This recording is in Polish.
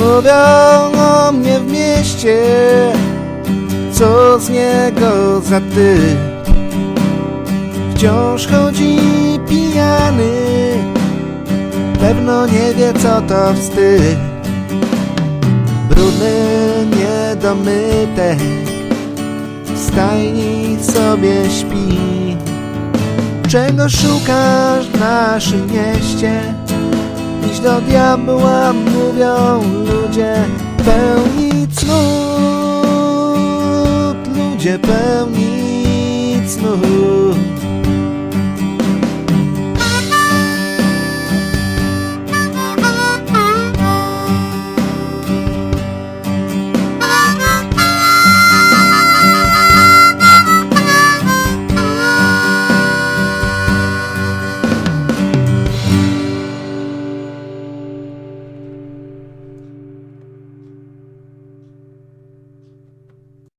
Mówią o mnie w mieście Co z niego za ty. Wciąż chodzi pijany Pewno nie wie co to wstyd. Brudny, niedomytek W stajni sobie śpi. Czego szukasz w naszym mieście? Idź do diabła, mówią ludzie Pełni cnót Ludzie pełni cnót